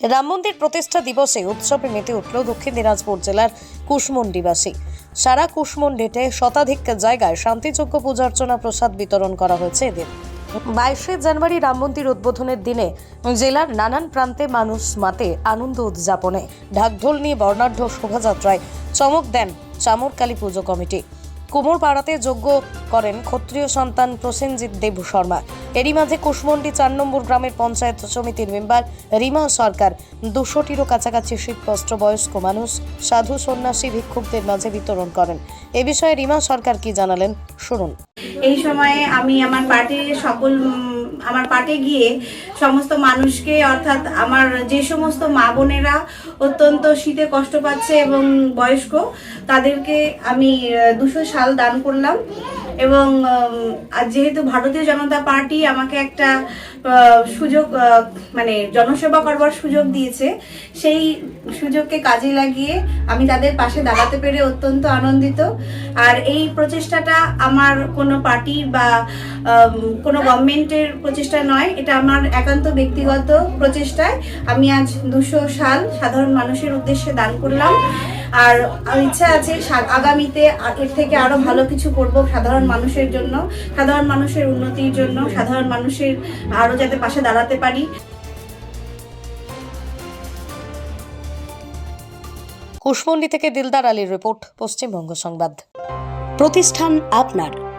রাম মন্দির প্রতিষ্ঠা দিবসে উৎসবে মেতে উঠল দক্ষিণ দিনাজপুর জেলার কুশমন্ডিবাসী। সারা কুশমন্ডিতে শতাধিক জায়গায় শান্তিযোগ্য পূজার্চনা প্রসাদ বিতরণ করা হয়েছে এদিন বাইশে জানুয়ারি রাম মন্দির উদ্বোধনের দিনে জেলার নানান প্রান্তে মানুষ মাতে আনন্দ উদযাপনে। ঢাকঢোল নিয়ে বর্ণাঢ্য শোভাযাত্রায় চমক দেন চামরকালী পুজো কমিটি। কুমোরপাড়াতে যোগ্য করেন ক্ষত্রিয় সন্তান প্রসেনজিৎ দেব শর্মা। এরই মাঝে কুশমন্ডি চার নম্বর গ্রামের পঞ্চায়েত সমিতির মেম্বার রিমা সরকার দুশোটিরও কাছাকাছি শীতবস্ত্র বয়স্ক মানুষ, সাধু সন্ন্যাসী ভিক্ষুকদের মাঝে বিতরণ করেন। এ বিষয়ে রিমা সরকার কি জানালেন, শুনুন। এই সময়ে আমি আমার পার্টির সকল আমার পার্টে গিয়ে সমস্ত মানুষকে, অর্থাৎ আমার যে সমস্ত মা বোনেরা অত্যন্ত শীতে কষ্ট পাচ্ছে এবং বয়স্ক, তাদেরকে আমি দুশো সাল দান করলাম। এবং যেহেতু ভারতীয় জনতা পার্টি আমাকে একটা সুযোগ মানে জনসেবা করবার সুযোগ দিয়েছে, সেই সুযোগকে কাজে লাগিয়ে আমি তাদের পাশে দাঁড়াতে পেরে অত্যন্ত আনন্দিত। আর এই প্রচেষ্টাটা আমার কোনো পার্টি বা কোনো গভর্নমেন্টের প্রচেষ্টা নয়, এটা আমার একান্ত ব্যক্তিগত প্রচেষ্টায়। আমি আজ দুশো সাল সাধারণ মানুষের উদ্দেশ্যে দান করলাম। আর ইচ্ছা আছে আগামীতে এর থেকে আরও ভালো কিছু করব সাধারণ মানুষের জন্য, সাধারণ মানুষের উন্নতির জন্য, সাধারণ মানুষের আরও যাতে পাশে দাঁড়াতে পারি। কুশমন্ডি থেকে দিলদার আলীর রিপোর্ট, পশ্চিমবঙ্গ সংবাদ। প্রতিষ্ঠান আপনার।